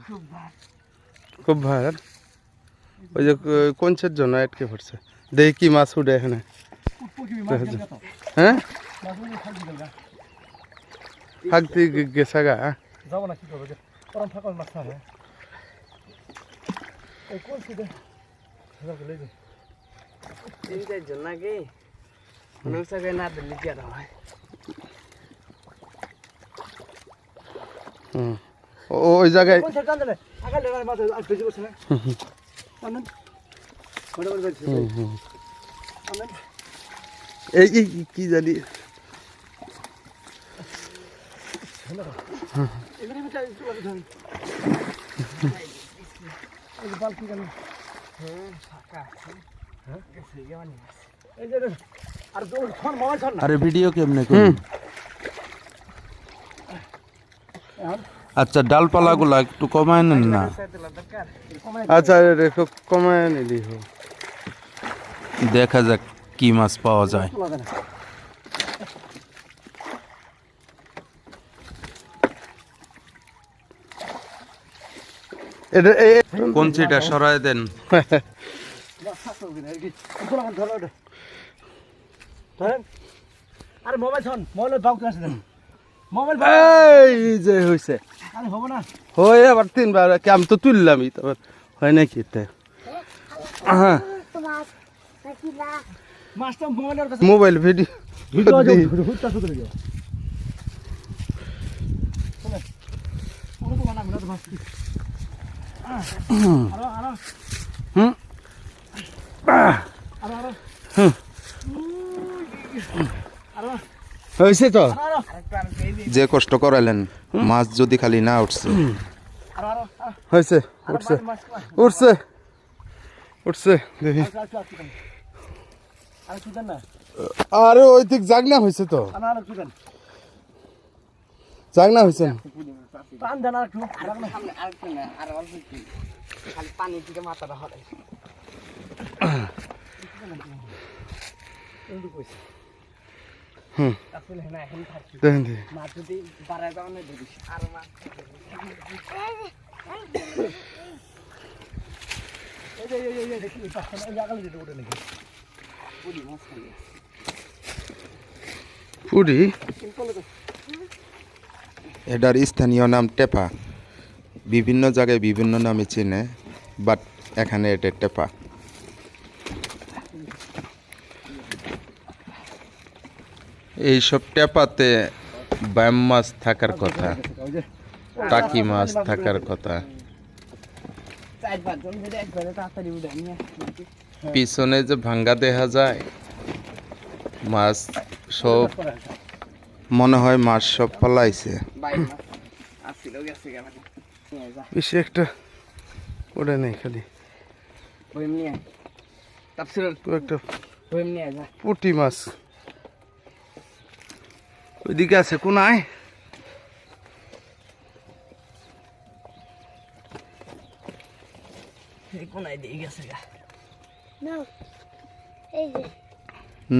খুব ভার খুব ভার ওই যে ক- কোনছের জন্য আটকে পড়ছে? দেখি কি মাছ উঠে এখানে? হ্যাঁ? ফাঁকতে গেছা গা যাব না কি করব? যে ওরম ফাঁকা মাছ থাকে এই কোন সিটে লেগে তিনটার জন্য কি? মনে হচ্ছে যে না দিল্লি কি আর হয়? হুম। ও- ওই জায়গায় কোন সিটে টানলে আগে লেগার মাছ আর বেশি করছে না আনন্দ মোটামুটি বেশি হুম, হুম। আনন্দ এই এই কি জানি এগুলি মিটার একটু আগে ধরুন এই যে বালতি কেন হ্যাঁ ফাঁকা আছে হ্যাঁ গেছে গিয়ে মানে এই যে আর দৌড় ছন মোবাইল ছন না আরে ভিডিও কেমনে করুন এখন আচ্ছা ডালপালাগুলা একটু কমায় নেন না? আচ্ছা রেখো কমায় নিলি দেখা যাক কি মাছ পাওয়া যায়। কঞ্চিটা সরায় দেন। আরে মোবাইল ছন মোবাইল বাউকে আছে দেন। মোবাইল এই যে হয়েছে আরে হবে না। হয়ে আবার তিনবার কি আমি তো তুললামই তারপর হয় নাকি এটা? হ্যাঁ মাছটা মোবাইলের কাছে মোবাইল ভিডিও। ভিডিও হুটটা হুম। আরও আরও। হুম। আরও। হয়েছে তো? যে কষ্ট করালেন মাছ যদি খালি না উঠছে। হয়েছে উঠছে উঠছে উঠছে দেখি। আরে ওই দিক জাগনা হয়েছে তো। জাগনা হয়েছে। মাথাটা হলে হুম। আসলে না এখন থাকি দেখেন পুরি? এটার স্থানীয় নাম টেপা। বিভিন্ন জায়গায় বিভিন্ন নামে চিনে বাট এখানে এটা টেপা। এইসব টেপাতে ব্যাম মাছ থাকার কথা টাকি মাছ থাকার কথা। পিছনে যে ভাঙ্গা দেখা যায় মাছ সব মনে হয় মাছ সব পালাইছে। বেশি একটা ওটা নেই খালি। একটা বইম নিয়ে যা। পুটি মাছ। ওইদিকে আছে কোনায়।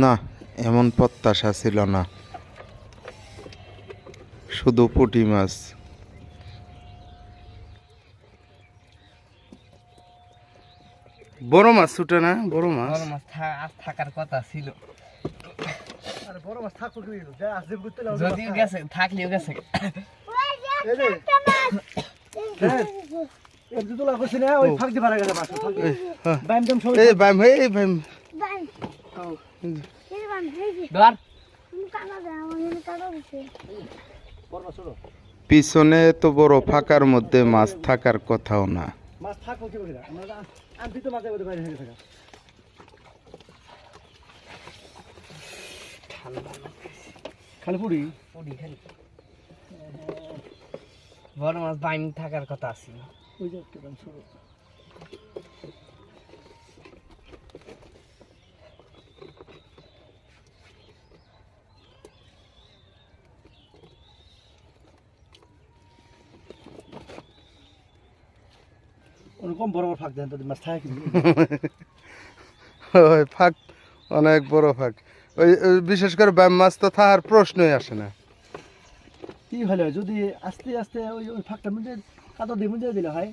না এমন প্রত্যাশা ছিল না। শুধু পুঁটি মাছ। বড় মাছ ছুটে না বড় মাছ? বড় মাছ থাকার কথা ছিল। যদিও গেছে থাকলেও গেছে। পিছনে তো বড় ফাঁকার মধ্যে মাছ থাকার কথাও না। মাছ থাকো কি করে আমরা আনতে তো মাছ বাইরে বাইরে থেকে। ঠান্ডা খালি পুরি? পুরি খালি। বড় মাছ বাইম থাকার কথা ছিল ওই যে একটা দাম ছোট। ওরকম বড় বড় ফাঁক দেন তাদের মাছ থাকে ফাঁক অনেক বড় ফাঁক। ওই বিশেষ করে ব্যাম মাছ তো থাকার প্রশ্নই আসে না। কি হলো? যদি আস্তে আস্তে ওই ওই ফাঁকটা মধ্যে কাদা দিয়ে মধ্যে দিলে হয়?